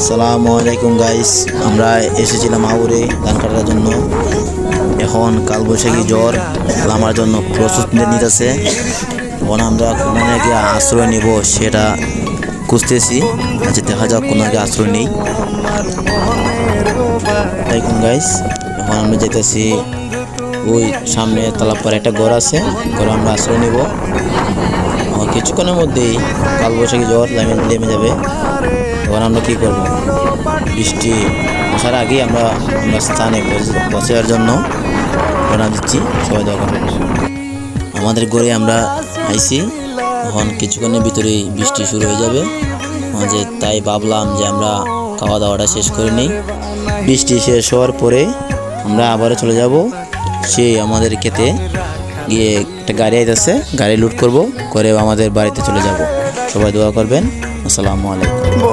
আসসালামু আলাইকুম গাইস আমরা এসেছিলাম আউরে ধান কাটার জন্য। এখন কালবৈশাখী জ্বর আমার জন্য প্রস্তুতি নিতেছে। এখন আমরা গিয়ে আশ্রয় নিব সেটা খুঁজতেছি। আচ্ছা দেখা যাক কোনো আগে আশ্রয় নেই। আলাইকুম গাইস এখন আমরা যেতেছি ওই সামনে তালাব পরে একটা ঘর আছে, ঘরে আমরা আশ্রয় নিব। কিছুক্ষণের মধ্যেই কালবৈশাখী জ্বর নেমে যাবে। তখন আমরা কী করব? বৃষ্টি আসার আগেই আমরা আমরা স্থানে বসার জন্য রওনা দিচ্ছি। সবাই দোয়া করবেন। আমাদের ঘরে আমরা আইছি। এখন কিছুক্ষণের ভিতরেই বৃষ্টি শুরু হয়ে যাবে। যে তাই ভাবলাম যে আমরা খাওয়া দাওয়াটা শেষ করে নিই। বৃষ্টি শেষ হওয়ার পরে আমরা আবারও চলে যাব সেই আমাদের ক্ষেতে গিয়ে একটা গাড়ি আইতেছে, গাড়ি লুট করব, করে আমাদের বাড়িতে চলে যাব। সবাই দোয়া করবেন। আসসালামু আলাইকুম।